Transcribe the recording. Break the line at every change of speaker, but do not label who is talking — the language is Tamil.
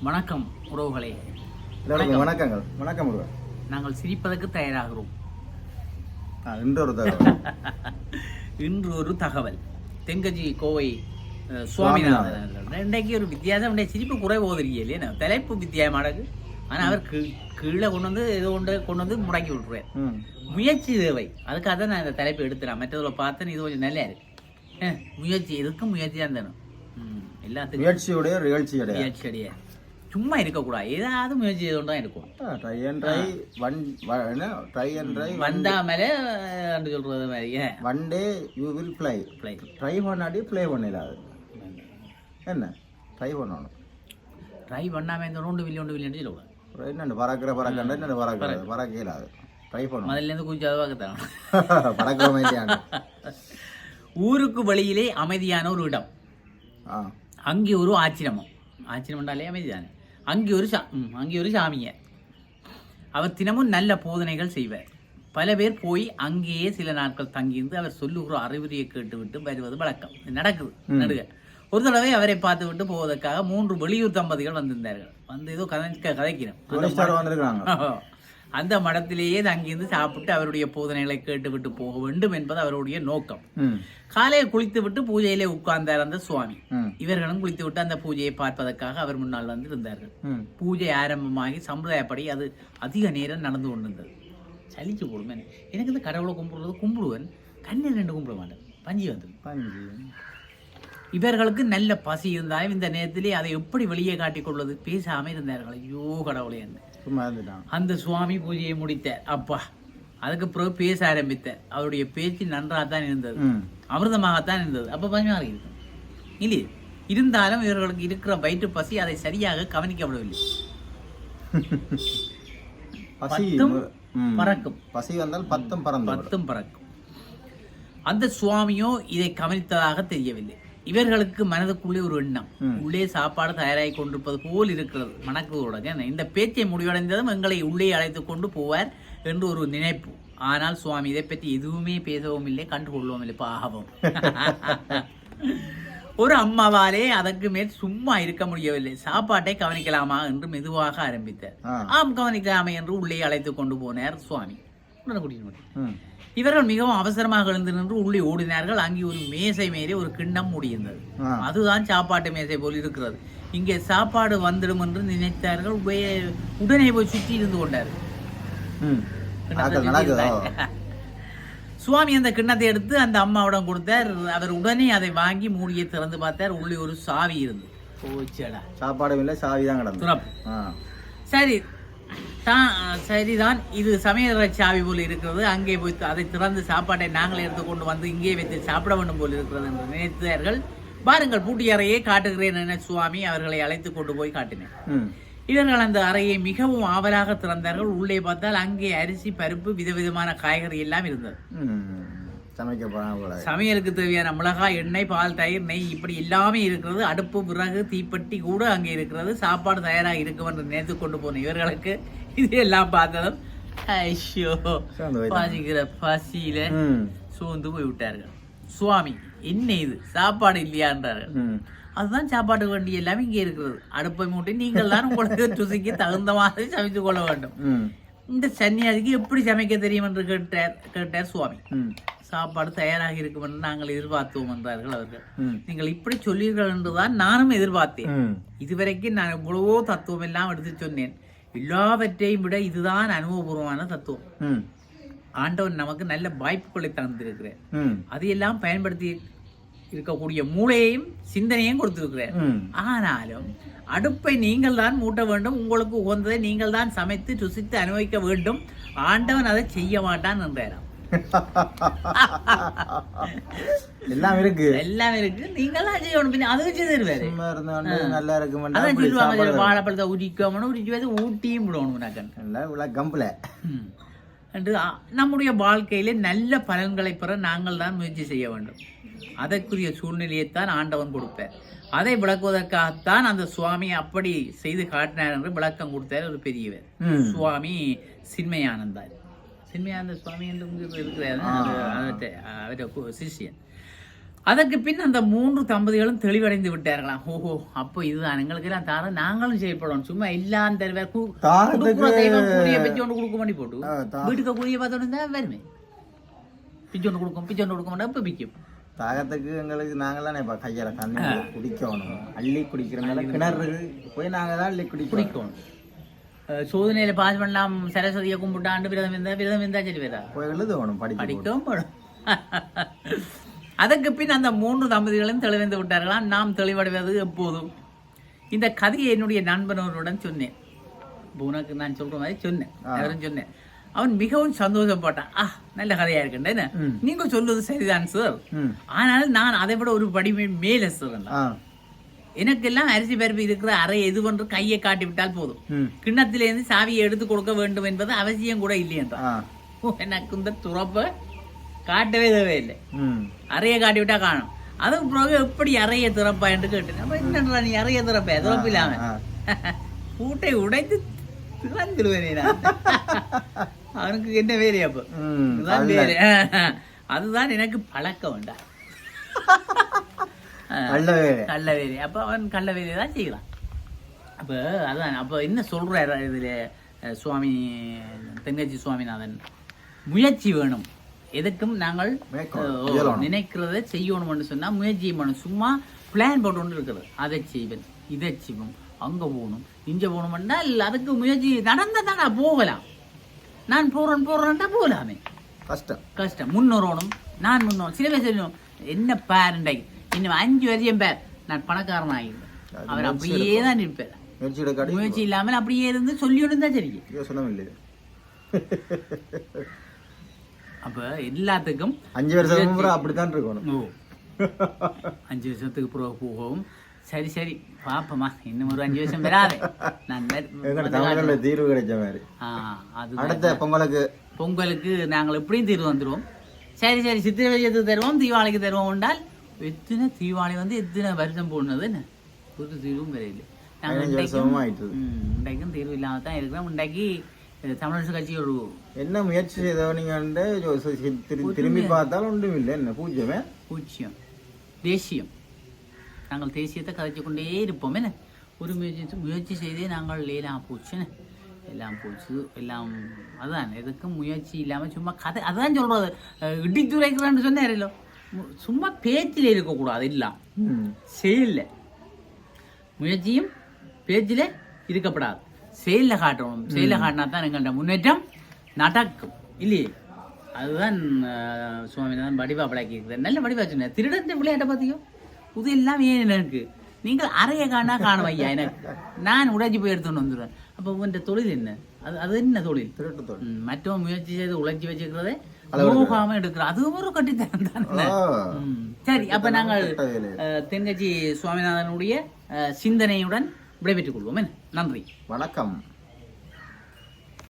வணக்கம் உறவுகளே.
வணக்கங்கள். வணக்கம் முருகன்
நாங்கள் சிரிப்பதற்கு தயாராகிறோம்.
ஆ, இன்று ஒரு தகவல்.
இன்று ஒரு தகவல். தெங்கஜி கோவை சுவாமிநாதன். இன்றைக்கு ஒரு வித்தியாசம் இன்றைய சிரிப்பு குறை போதிரியே இல்லையா? தலைப்பு வித்தியாசமானது ஆனால் அவர் கீழே கொண்டு வந்து ஏதோ கொண்டு கொண்டு வந்து முடக்கி விட்டுருவார். முயற்சி தேவை. அதுக்காக தான் நான் இந்த தலைப்பு எடுத்துறேன். மற்றதில் பார்த்தேன் இது கொஞ்சம் நல்லா இருக்கு முயற்சி எதுக்கும் முயற்சி தான் தரணும் ம், எல்லாத்துக்கும்.
முயற்சியுடைய நிகழ்ச்சி கிடையாது
முயற்சி கிடையாது சும்மா இருக்கக்கூடாது ஏதாவது முயற்சி செய்து கொண்டு தான் இருக்கும்
ட்ரை அண்ட் ட்ரை ஒன் என்ன ட்ரை அண்ட் ட்ரை
வந்தாமல அஹ், சொல்றது மாதிரி
one day you will fly
Fly.
Try பண்ணாடி play பண்ணிடாது என்ன ட்ரை பண்ணணும்
ட்ரை பண்ணாம இந்த ரெண்டு வில்லியன் ரெண்டு வில்லியன் சொல்லக்கூடாது
என்னண்டு பறக்கிற பறக்கண்ட என்ன பறக்கிறது பறக்க இயலாது ட்ரை பண்ணணும்
முதல்ல இருந்து கொஞ்சம் அதுவாகத்தான்
பறக்கிற மாதிரியான
ஊருக்கு வெளியிலே அமைதியான ஒரு இடம்
ஆ
அங்கே ஒரு ஆச்சிரமம் ஆச்சிரமம்னாலே அமைதிதானே அங்கே ஒரு சா அங்கே ஒரு சாமியார் அவர் தினமும் நல்ல போதனைகள் செய்வார். பல பேர் போய் அங்கேயே சில நாட்கள் தங்கியிருந்து அவர் சொல்லுகிற அறிவுரையை கேட்டுவிட்டு வருவது வழக்கம். நடக்குது நடுக. ஒரு தடவை அவரை பார்த்து விட்டு போவதற்காக மூன்று வெளியூர் தம்பதிகள் வந்திருந்தார்கள். வந்து ஏதோ கதை கதைக்கிறோம் அந்த மடத்திலேயே தங்கியிருந்து சாப்பிட்டு அவருடைய போதனைகளை கேட்டுவிட்டு போக வேண்டும் என்பது அவருடைய நோக்கம். காலையில் குளித்துவிட்டு பூஜையிலே உட்கார்ந்தார் அந்த சுவாமி. இவர்களும் குளித்துவிட்டு அந்த பூஜையை பார்ப்பதற்காக அவர் முன்னால் வந்து இருந்தார்கள் பூஜை ஆரம்பமாகி சம்பிரதாயப்படி அது அதிக நேரம் நடந்து கொண்டிருந்தது. சலிச்சு போடுமே. எனக்கு இந்த கடவுளை கும்பிடுறது கும்பிடுவேன். கண்ணீர் ரெண்டு கும்பிட மாட்டேன். பஞ்சி வந்து
பஞ்சு.
இவர்களுக்கு நல்ல பசி இருந்தாலும் இந்த நேரத்திலே அதை எப்படி வெளியே காட்டிக் கொள்வது? பேசாம இருந்தார்கள். ஐயோ கடவுளே என்ன அந்த சுவாமி பூஜையை முடித்தார் அப்பா அதுக்கு பிறகு பேச ஆரம்பித்தார் அவருடைய பேச்சு நன்றாகத்தான் இருந்தது.
ம்.
அமிர்தமாகத்தான் இருந்தது. அப்போ பஞ்சமாக இருக்கும் இல்லையே? இருந்தாலும் இவர்களுக்கு இருக்கிற வயிற்று பசி அதை சரியாக கவனிக்கப்படவில்லை. பத்தும். பறக்கும்.
பசி வந்தால் பத்தும் விடும்.
பத்தும் பறக்கும். அந்த சுவாமியோ இதை கவனித்ததாக தெரியவில்லை. இவர்களுக்கு மனதுக்குள்ளே ஒரு எண்ணம். உள்ளே சாப்பாடு தயாராகி கொண்டிருப்பது போல் இருக்கிறது. மணக்குவதோட இந்த பேச்சை முடிவடைந்ததும் எங்களை உள்ளே அழைத்து கொண்டு போவார் என்று ஒரு நினைப்பு. ஆனால் சுவாமி இதை பற்றி எதுவுமே பேசவும் இல்லை கண்டுகொள்ளவும் இல்லை பாவம். ஒரு அம்மாவாலே அதற்கு மேல் சும்மா இருக்க முடியவில்லை. சாப்பாட்டை கவனிக்கலாமா என்று மெதுவாக ஆரம்பித்தார். ஆம் கவனிக்கலாமே என்று உள்ளே அழைத்து கொண்டு போனார் சுவாமி. உடனே இவர்கள் மிகவும் அவசரமாக எழுந்து நின்று உள்ளே ஓடினார்கள். அங்கே ஒரு மேசை மேலே ஒரு கிண்ணம் முடியிருந்தது.
ஆ.
அதுதான் சாப்பாட்டு மேசை போல் இருக்கிறது. இங்கே சாப்பாடு வந்துடும் என்று நினைத்தார்கள். உடனே போய் சுற்றி இருந்து இருந்தாங்க. சுவாமி அந்த கிண்ணத்தை எடுத்து அந்த அம்மாவிடம் கொடுத்தார். அவர் உடனே அதை வாங்கி மூடியை திறந்து பார்த்தார். உள்ளே ஒரு சாவி இருந்து
சாப்பாடும் இல்லை சாவி தான் கிடந்து
சரி தான் சரிதான். இது சமையலறை சாவி போல் இருக்கிறது. அங்கே போய் அதை திறந்து சாப்பாட்டை நாங்கள் எடுத்துக்கொண்டு வந்து இங்கே வைத்து சாப்பிட வேண்டும் போல் இருக்கிறது என்று நினைத்தார்கள். பாருங்கள் பூட்டி அறையை காட்டுகிறேன் என சுவாமி அவர்களை அழைத்து கொண்டு போய் காட்டினேன் இவர்கள் அந்த அறையை மிகவும் ஆவலாக திறந்தார்கள். உள்ளே பார்த்தால் அங்கே அரிசி பருப்பு விதவிதமான காய்கறி எல்லாம் இருந்தது. சமையலுக்கு தேவையான மிளகாய் எண்ணெய் பால் தயிர் நெய் இப்படி எல்லாமே இருக்கிறது. அடுப்பு விறகு தீப்பெட்டி கூட அங்கே இருக்கிறது. சாப்பாடு தயாராக இருக்கும் என்று நினைத்து கொண்டு போன இவர்களுக்கு இது எல்லாம் பார்த்ததும்
போயிட்டாங்க.
பசிக்கிற பசியில சோர்ந்து போய் விட்டார்கள் சுவாமி என்ன இது சாப்பாடு இல்லையா என்றார்கள்
ம்
அதுதான் சாப்பாடு வண்டி எல்லாமே இங்கே இருக்கிறது அடுப்பை மூட்டி நீங்கள் தான் உங்களுக்கு ருசிக்கு தகுந்த மாதிரி சமைத்து கொள்ள வேண்டும் இந்த சன்னியாசிக்கு எப்படி சமைக்க தெரியும் என்று கேட்டார் கேட்டார் சுவாமி சாப்பாடு தயாராக இருக்கும் என்று நாங்கள் எதிர்பார்த்தோம் என்றார்கள் அவர்கள் நீங்கள் இப்படி சொல்லீர்கள் என்றுதான் நானும் எதிர்பார்த்தேன் இதுவரைக்கும் நான் எவ்வளவோ தத்துவம் எல்லாம் எடுத்து சொன்னேன் எல்லாவற்றையும் விட இதுதான் அனுபவபூர்வமான தத்துவம். ஆண்டவன் நமக்கு நல்ல வாய்ப்புகளை தந்திருக்கிறேன்
ம்.
அதையெல்லாம் பயன்படுத்தி இருக்கக்கூடிய மூளையையும் சிந்தனையும் கொடுத்திருக்கிறேன்
ம்.
ஆனாலும் அடுப்பை நீங்கள் தான் மூட்ட வேண்டும் உங்களுக்கு உகந்ததை நீங்கள் தான் சமைத்து ருசித்து அனுபவிக்க வேண்டும். ஆண்டவன் அதை செய்ய மாட்டான் என்றாராம்.
எல்லாம் இருக்கு.
எல்லாம் இருக்கு. நீங்கள் தான் செய்யணும் பின்ன அது வச்சு தருவாரு
நல்லா இருக்கு
அதான் சொல்லுவாங்க வாழைப்பழத்தை உரிக்கணும் உரிச்சு ஊட்டியும் விடணும் நக்கன்
கம்பில்.
என்று நம்முடைய வாழ்க்கையிலே நல்ல பலன்களை பெற நாங்கள் தான் முயற்சி செய்ய வேண்டும். அதற்குரிய சூழ்நிலையைத்தான் ஆண்டவன் கொடுப்பார். அதை விளக்குவதற்காகத்தான் அந்த சுவாமி அப்படி செய்து காட்டினார் என்று விளக்கம் கொடுத்தார் ஒரு பெரியவர். சுவாமி சின்மயானந்தார். சின்மயானந்த சுவாமி என்று இருக்கிறார். அவர்கிட்ட அவர்கிட்ட சிஷியன். அதற்கு பின் அந்த மூன்று தம்பதிகளும் தெளிவடைந்து விட்டார்களாம். ஓஹோ அப்போ இதுதான். எங்களுக்கு எல்லாம் தார நாங்களும் செய்யப்படணும் சும்மா எல்லாம் தருவார் கூலியை பிச்சு கொண்டு கொடுக்க பண்ணி போட்டு. வீட்டுக்கு கூலியை பார்த்தோன்னு தான் வருமே. பிச்சு கொண்டு கொடுக்கும் பிச்சு கொண்டு கொடுக்க மாட்டா இப்போ பிக்கும்
தாகத்துக்கு எங்களுக்கு நாங்களாம் இப்போ கையால தண்ணி குடிக்கணும். அள்ளி குடிக்கிறனால கிணறு போய் நாங்க தான் அள்ளி குடிக்கணும்.
பிடிக்கணும் அஹ் சோதனையில பாஸ் பண்ணலாம். சரஸ்வதியை கும்பிட்டாண்டு விரதம் இருந்தா விரதம் இருந்தா சரி வேறா.
போய் எழுதணும் படிக்க
படிக்கவும் படும். அதற்கு பின் அந்த மூன்று தம்பதிகளும் தெளிவந்து விட்டார்களாம் நாம் தெளிவடைவது எப்போதும். இந்த கதையை என்னுடைய நண்பனவருடன் சொன்னேன். உனக்கு நான் சொல்ற மாதிரி சொன்னேன். அவரும் சொன்னேன். அவன் மிகவும் சந்தோஷப்பட்டான் ஆ நல்ல கதையா இருக்குன்னு. நீங்க சொல்வது சரிதான் சார் ஆனால் நான் அதை விட ஒரு படி மே- மேலே சார் எனக்கெல்லாம் அரிசி பருப்பு இருக்கிற அறை எது ஒன்று கையை காட்டி விட்டால் போதும் கிண்ணத்திலிருந்து சாவியை எடுத்து கொடுக்க வேண்டும் என்பது அவசியம் கூட இல்லை என்றான் எனக்கு இந்த துறப்பை? காட்டவே தேவையில்லை. அறையை காட்டி விட்டா காணும். அதுக்கு பிறகு எப்படி அறைய திறப்பா என்று கேட்டேன். அப்ப என்னன்றா நீ அறைய திறப்ப? திறப்பு இல்லாம
ஆ.
பூட்டை உடைத்து திறந்துடுவேனே நான். அவனுக்கு என்ன வேலை அப்போ?
ம்
இதுதான் வேலை. அதுதான் எனக்கு பழக்கம் வேண்டாம்
நல்ல வேலை.
கள்ள வேலை. அப்ப அவன் கள்ள வேலையை தான் செய்யலாம் அப்ப அதான் அப்ப என்ன சொல்றாரு இதுல சுவாமி தென்கட்சி சுவாமிநாதன்? முயற்சி வேணும். எதுக்கும் நாங்கள். நினைக்கிறத செய்யணும்னு சொன்னா முயற்சி பண்ணணும் சும்மா பிளான் போட்டு கொண்டு இருக்கிறது அதை செய்வேன் இதை செய்வோம் அங்க போகணும் இங்க போகணும்னா அதுக்கு முயற்சி நடந்தா தானே போகலாம். நான் போறேன் போறேன்டா போகலாமே
கஷ்டம்.
கஷ்டம். முன்னோறணும் நான் முன்னோர் சில பேர் சொல்லணும் என்ன பேரண்டை இன்னும் அஞ்சு வருஷம் பேர். நான் பணக்காரன் ஆகிடுவேன். அவர் அப்படியே தான் இருப்பார்.
முயற்சி
இல்லாமல் அப்படியே இருந்து சொல்லிவிடும் தான் சரி
யோசனம் இல்லையே.
அப்ப எல்லாத்துக்கும்
அஞ்சு வருஷம் பூரா அப்படித்தான் இருக்கணும்.
அஞ்சு வருஷத்துக்கு பிறகு போகவும் சரி சரி. பாப்போமா இன்னும் ஒரு அஞ்சு வருஷம் வராது நான்
தீர்வு கிடைச்ச மாதிரி.
அது
அடுத்த பொங்கலுக்கு?
பொங்கலுக்கு நாங்கள் எப்படியும் தீர்வு வந்துடுவோம் சரி சரி. சித்திரை வையத்துக்கு தருவோம்? தீபாவளிக்கு தருவோம் என்றால் எத்தனை தீபாவளி வந்து எத்தனை வருஷம் போடுனது என்ன? ஒரு தீர்வும் வரையில நாங்கள் இன்றைக்கும் தீர்வு இல்லாம தான் இருக்கிறோம். இன்றைக்கு தமிழரசு கட்சி ஒரு
என்ன முயற்சி செய்தவனீங்க திரும்பி பார்த்தாலும் ஒன்றும் இல்லை. என்ன பூஜ்யமே
பூச்சியம் தேசியம். நாங்கள் தேசியத்தை கதைச்சு கொண்டே இருப்போம். என்ன? ஒரு முயற்சி முயற்சி செய்தே நாங்கள் எல்லாம் போச்சுன்னு எல்லாம் போச்சு. எல்லாம் அதான். எதுக்கும் முயற்சி இல்லாமல் சும்மா கதை அதான் சொல்றது. அஹ், இடித்துரைக்கிறான்னு சொன்னாரല്ലോ மு- சும்மா பேச்சில் இருக்கக்கூடாது எல்லாம். செயலில். முயற்சியும் பேச்சில் இருக்கப்படாது. செயலில் காட்டணும் செயலில் காட்டினா தான் எங்கள்கிட்ட முன்னேற்றம் நடக்கும் இல்லையே? அதுதான் அஹ், சுவாமிநாதன் வடிவா பழக்கி இருக்கிறார் நல்ல வடிவா சொன்னார் திருடத்தை விளையாட்டை பார்த்தியோ? இது எல்லாம் ஏன் எனக்கு நீங்கள் அறைய காணா காணும் ஐயா எனக்கு. நான் உடைச்சி போய் எடுத்துன்னு வந்துடுவேன். அப்போ உன்ற தொழில் என்ன? அது அது என்ன தொழில்?
திருட்டு
ம், மற்றவன் முயற்சி செய்து உழைச்சி வச்சுக்கிறதே. நோகாம எடுக்கிறது அதுவும் ஒரு கட்டித்தனம் தானே. சரி அப்ப நாங்கள் தென்கட்சி சுவாமிநாதனுடைய சிந்தனையுடன் விடைபெற்றுக் கொள்வோம் நன்றி.
வணக்கம்.